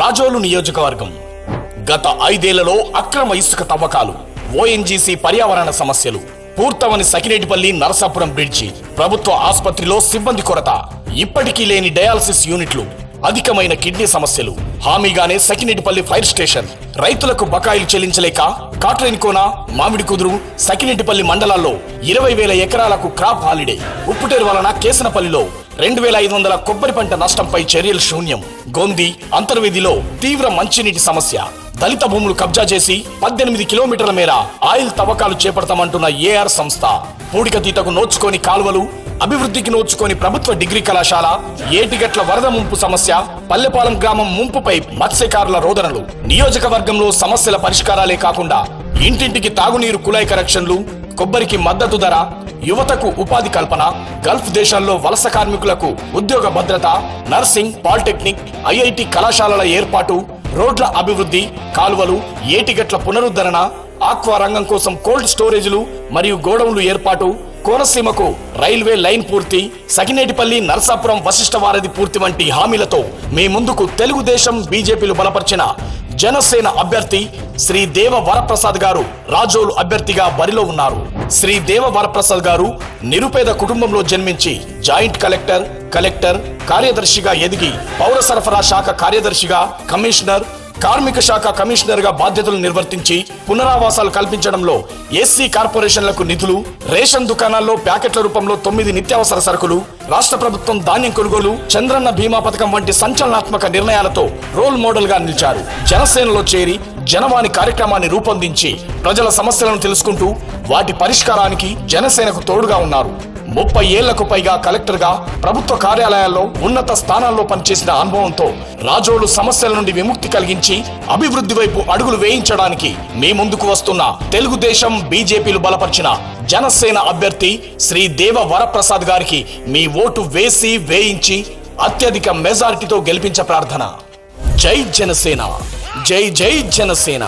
రాజోలు నియోజకవర్గం. గత ఐదేళ్ళలో అక్రమ ఇసుక తవ్వకాలు ఓఎన్జీసీ పర్యావరణ సమస్యలు పూర్తవని సకినేటిపల్లి నరసాపురం బ్రిడ్జి ప్రభుత్వ ఆసుపత్రిలో సిబ్బంది కొరత ఇప్పటికీ లేని డయాలసిస్ యూనిట్లు అధికమైన కిడ్నీ సమస్యలు హామీగానే సకినేటిపల్లి ఫైర్ స్టేషన్. రైతులకు బకాయిలు చెల్లించలేక కాట్రేన్ కోన మామిడి కుదురు సకినెట్టిపల్లి మండలాల్లో ఇరవై వేల ఎకరాలకు క్రాప్ హాలిడే. ఉప్పుటేరు వలన కేసనపల్లిలో రెండు వేల ఐదు వందల కొబ్బరి పంట నష్టంపై చర్యలు శూన్యం. గొంది అంతర్వేదిలో తీవ్ర మంచినీటి సమస్య. దళిత భూములు కబ్జా చేసి పద్దెనిమిది కిలోమీటర్ల మేర ఆయిల్ తవ్వకాలు చేపడతామంటున్న ఏఆర్ సంస్థ. పూడికతీతకు నోచుకోని కాలువలు అభివృద్ధికి నోచుకొని ప్రభుత్వ డిగ్రీ కళాశాల ఏటిగట్ల వరద ముంపు సమస్య పల్లెపాలెం గ్రామం ముంపుపై మత్స్యకారుల రోదనలు. నియోజకవర్గంలో సమస్యల పరిష్కారాలే కాకుండా ఇంటింటికి తాగునీరు కుళాయి కరెక్షన్లు కొబ్బరికి మద్దతు ధర యువతకు ఉపాధి కల్పన గల్ఫ్ దేశాల్లో వలస కార్మికులకు ఉద్యోగ భద్రత నర్సింగ్ పాలిటెక్నిక్ ఐఐటి కళాశాలల ఏర్పాటు రోడ్ల అభివృద్ధి కాలువలు ఏటిగట్ల పునరుద్ధరణ ఆక్వా రంగం కోసం కోల్డ్ స్టోరేజ్లు మరియు గోడౌన్లు ఏర్పాటు కోనసీమకు రైల్వే లైన్ పూర్తి సకినేటిపల్లి నరసాపురం వశిష్ఠ వారధి పూర్తి వంటి హామీలతో మీ ముందుకు తెలుగుదేశం బీజేపీలు బలపరిచిన జనసేన అభ్యర్థి శ్రీ దేవ వరప్రసాద్ గారు రాజోలు అభ్యర్థిగా బరిలో ఉన్నారు. శ్రీ దేవ వరప్రసాద్ గారు నిరుపేద కుటుంబంలో జన్మించి జాయింట్ కలెక్టర్ కలెక్టర్ కార్యదర్శిగా ఎదిగి పౌర సరఫరా శాఖ కార్యదర్శిగా కమిషనర్ కార్మిక శాఖ కమిషనర్గా బాధ్యతలు నిర్వర్తించి పునరావాసాలు కల్పించడంలో ఎస్సీ కార్పొరేషన్లకు నిధులు రేషన్ దుకాణాల్లో ప్యాకెట్ల రూపంలో తొమ్మిది నిత్యావసర సరుకులు రాష్ట్ర ప్రభుత్వం ధాన్యం కొనుగోలు చంద్రన్న బీమా పథకం వంటి సంచలనాత్మక నిర్ణయాలతో రోల్ మోడల్గా నిలిచారు. జనసేనలో చేరి జనవాణి కార్యక్రమాన్ని రూపొందించి ప్రజల సమస్యలను తెలుసుకుంటూ వాటి పరిష్కారానికి జనసేనకు తోడుగా ఉన్నారు. ముప్పై ఏళ్ళకు పైగా కలెక్టర్గా ప్రభుత్వ కార్యాలయాల్లో ఉన్నత స్థానాల్లో పనిచేసిన అనుభవంతో రాజోలు సమస్యల నుండి విముక్తి కలిగించి అభివృద్ధి వైపు అడుగులు వేయించడానికి మీ ముందుకు వస్తున్న తెలుగుదేశం బీజేపీలు బలపరిచిన జనసేన అభ్యర్థి శ్రీ దేవ వరప్రసాద్ గారికి మీ ఓటు వేసి వేయించి అత్యధిక మెజారిటీతో గెలిపించ ప్రార్థన. జై జనసేన. జై జై జనసేన.